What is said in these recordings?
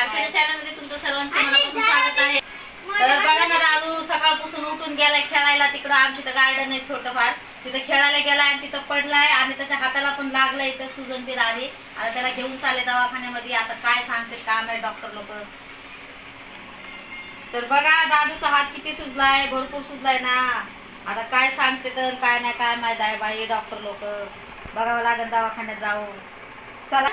अर्चना चॅनलमध्ये तुमचं सर्वांचं मनापासून स्वागत आहे. तर बघा ना दादू सकाळपासून उठून गेलाय खेळायला. तिकडं आमच्या इथं गार्डन आहे छोटं फार तिथं खेळायला गेलाय आणि तिथं पडलाय आणि त्याच्या हाताला पण लागलंय इथं सुजन बिर आली. आता त्याला घेऊन चालले दवाखान्यामध्ये. आता काय सांगते काम आहे डॉक्टर लोक. तर बघा दादूचा हात किती सुजलाय भरपूर सुजलाय ना. आता काय सांगते तर काय नाही काय माहीत आहे बाई डॉक्टर लोक. बघावं लागेल दवाखान्यात जाऊन. चला.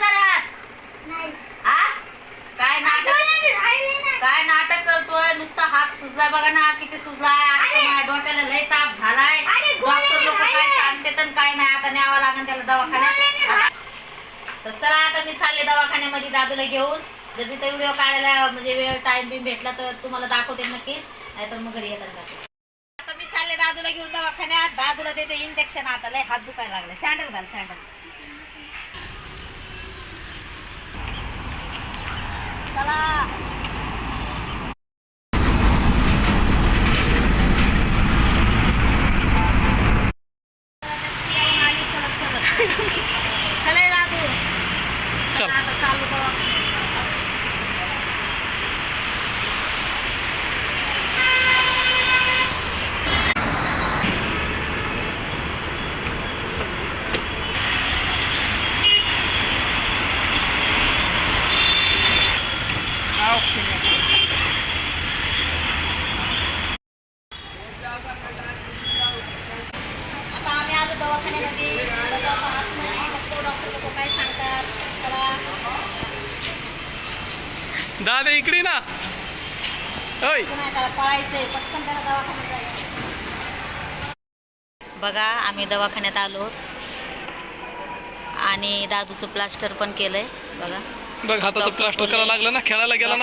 काय नाटक करतोय? नुसता हात सुजलाय बघा ना किती सुजलाय. आता डोक्याला लय ताप झालाय. डॉक्टर लोक काय. सांगते तर काय नाही. आता न्यावं लागेल त्याला दवाखान्यात. तर चला आता मी चालले दवाखान्यामध्ये दादूला घेऊन. जर तिथे व्हिडिओ काढायला म्हणजे वेळ टाइम बी भेटला तर तुम्हाला दाखवते नक्कीच. नाहीतर मग घरी येतात दाखवते आता मी चालले दादूला घेऊन दवाखान्यात. दादूला देते इंजेक्शन आता. लय हात दुखायला लागले. सँडल घाल सँडल चला आली चलत चलत चला दादू चल आता चालू दवाखान्यात आता आम्ही आलो दवाखान्यामध्ये डॉक्टर लोक काय सांगतात दादा इकडे ना. त्याला पळायचंय पटकन त्याला दवाखान्यात जायचं बघा आम्ही दवाखान्यात आलो. आणि दादूचं प्लास्टर पण केलंय बघा. बघ हाताचं प्लास्टर करायला लागलं ना खेळायला गेला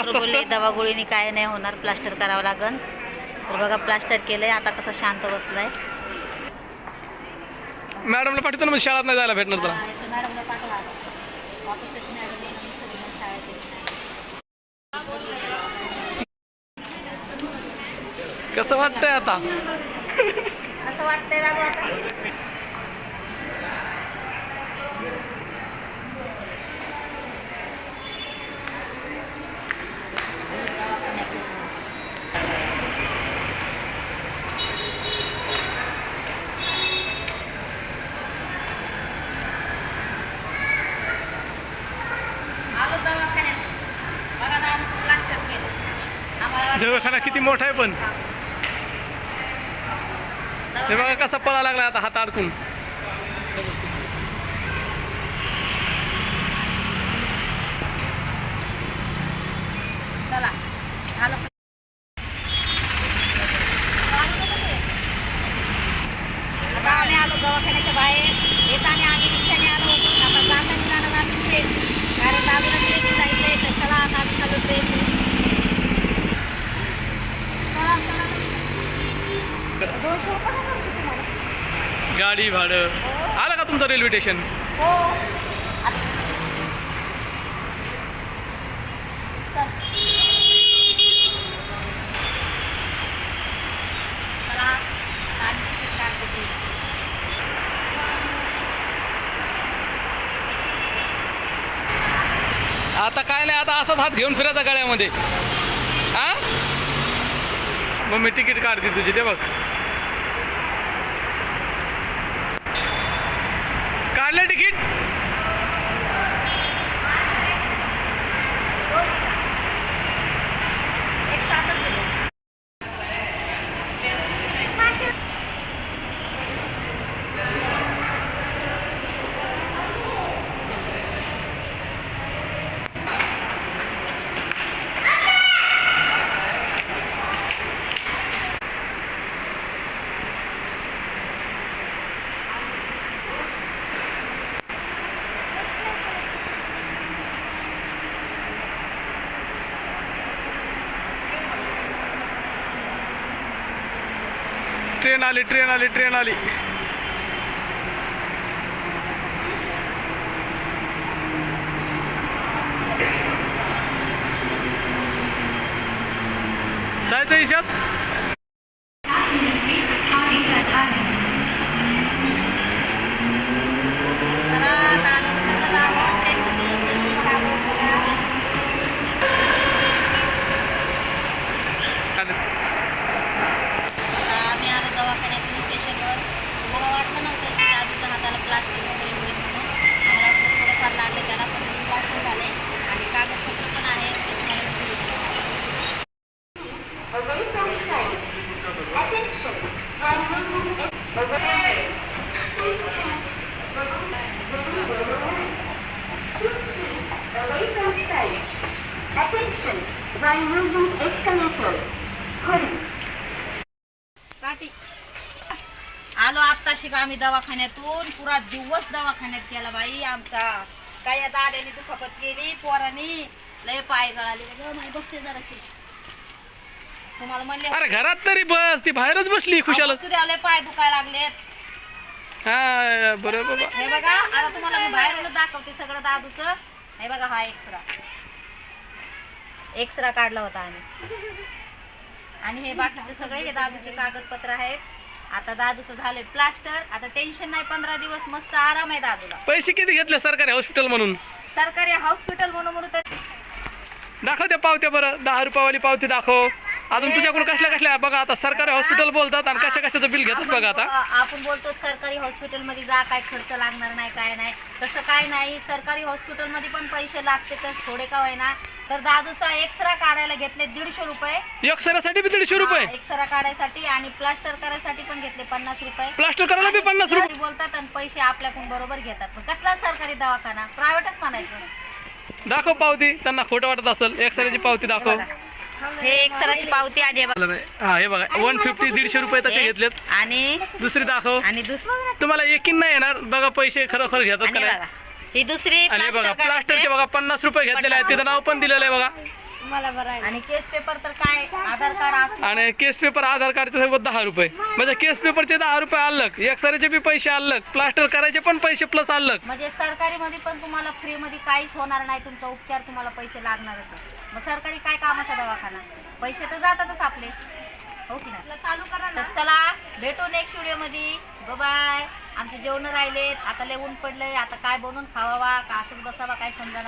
दवा गोळीने काय नाही होणार प्लास्टर करावं लागन. तर बघा प्लास्टर केलंय आता कसं शांत बसलाय. मॅडमला पाठवतो ना मग शाळेत नाही जायला भेटणार तुला याचं मॅडमला पाठवा आता. वापस त्याची मॅडम येणार आणि सगळी मग शाळेत यायची. कसं वाटतंय आता असं वाटतंय आता आलो दवाखान्यात बघा दादूचं प्लास्टर केलं आम्हाला वाटलं- दवाखाना किती मोठा आहे पण. ते बघा कसा पळा लागला आता हात अडकून. चला झालं आता आम्ही आलो दवाखान्याच्या बाहेर येताना आम्ही रिक्षाने आलो होतो आता जाताना जाणार आम्ही ट्रेन कारण दादूला ट्रेनने जायचं आहे तर चला आता आम्ही चालू ट्रेन चला चला दोनशे रुपये का खर्च तुम्हाला गाडी भाडं. आलं का तुमचं रेल्वे स्टेशन? हो. आता- काय नाही आता असाच हात घेऊन फिरायचा गळ्यामध्ये. हा मग मी तिकीट काढते तुझी ते बघ काढलं तिकीट दोन होता. एक सातच दिलं. ट्रेन आली ट्रेन आली ट्रेन आली. जायचं ईशात चला आता आम्ही तिकडनं आलो. ट्रेनमध्ये स्टेशनवर आलो. झाले आणि कागदपत्र पण आहे ते तुम्हाला मी दिले. Attention, while using escalators, hurry. काठी आलो आत्ता शिका आम्ही दवाखान्यातून? पुरा दिवस दवाखान्यात केला बाई आमचा. काय आता आल्याने दुखापत केली पोरानी. लय पाय गळाले. बसते जराशी. तुम्हाला म्हणले. अरे घरात तरी बस ती बाहेरच बसली खुशाल. सूर्याला पाय दुखायला लागलेत. हा बरोबर. बाबा हे बघा आता तुम्हाला मी बाहेरून दाखवते सगळं दादूचं. हे बघा हा एक्सरा. एक्सरा काढला होता आम्ही. आणि हे बाकीचे सगळे हे दादूचे कागदपत्र आहेत. आता दादूचं झालंय प्लास्टर. आता टेन्शन नाही पंधरा दिवस मस्त आराम आहे दादूला. पैसे किती घेतले सरकारी हॉस्पिटल म्हणून? सरकारी हॉस्पिटल म्हणून म्हणून तर दाखव त्या पावत्या बरं. दहा रुपयावाली पावती दाखव. अजून तुझ्याकडून कसल्या कसल्या बघा आता सरकारी हॉस्पिटल बोलतात आणि कशा कशाचं बिल घेतात बघा आता. आपण बोलतो सरकारी हॉस्पिटलमध्ये जा काय खर्च लागणार नाही काय नाही. तसं काय नाही सरकारी हॉस्पिटलमध्ये पण पैसे लागते तर थोडे का होईना. तर दादूचा एक्सरा काढायला घेतले दीडशे रुपये. एक्सऱ्यासाठी बी दीडशे रुपये. एक्सरा काढायसाठी आणि प्लास्टर करायसाठी पण घेतले पन्नास रुपये. प्लास्टर करायला बी पन्नास रुपये. बोलतात आणि पैसे आपल्याकडून बरोबर घेतात. पण कसला सरकारी दवाखाना? प्रायव्हेटच म्हणायचं. दाखव पावती त्यांना खोटं वाटत असेल. एक्सऱ्याची पावती दाखव. हे एक्सराची पावती आणि हे बघा. हा हे बघा वन फिफ्टी दीडशे रुपये त्याचे हे घेतलेत. आणि दुसरी दाखव. आणि दुसरं तुम्हाला एकीन नाही येणार. बघा पैसे खरोखर घेतात आणि का हे नाही? बघा ही दुसरी आणि हे बघा प्लास्टर प्लास्टरचे. बघा पन्नास रुपये घेतलेले आहेत. तिथं नाव पण दिलेलं आहे बघा. आणि केस पेपर तर काय आधार कार्ड असलं. आणि केस पेपर आधार कार्डच्या सोबत दहा रुपये. म्हणजे केस पेपरचे दहा रुपये अलग एक्सरेचे बी पैसे अलग प्लास्टर करायचे पण पैसे प्लस अलग म्हणजे सरकारी मध्ये पण तुम्हाला फ्री मध्ये काहीच होणार नाही तुमचा उपचार तुम्हाला पैसे लागणारच आहे. मग सरकारी काय कामाचा दवाखाना? पैसे तर जातातच आपले. हो की नाही? चालू करा तर चला भेटू नेक्स्ट व्हिडिओमध्ये. बाय आमचे जेवण राहिलेत. आता लय ऊन पडलंय. आता काय बनवून खावावा का असंच बसावा काय समजा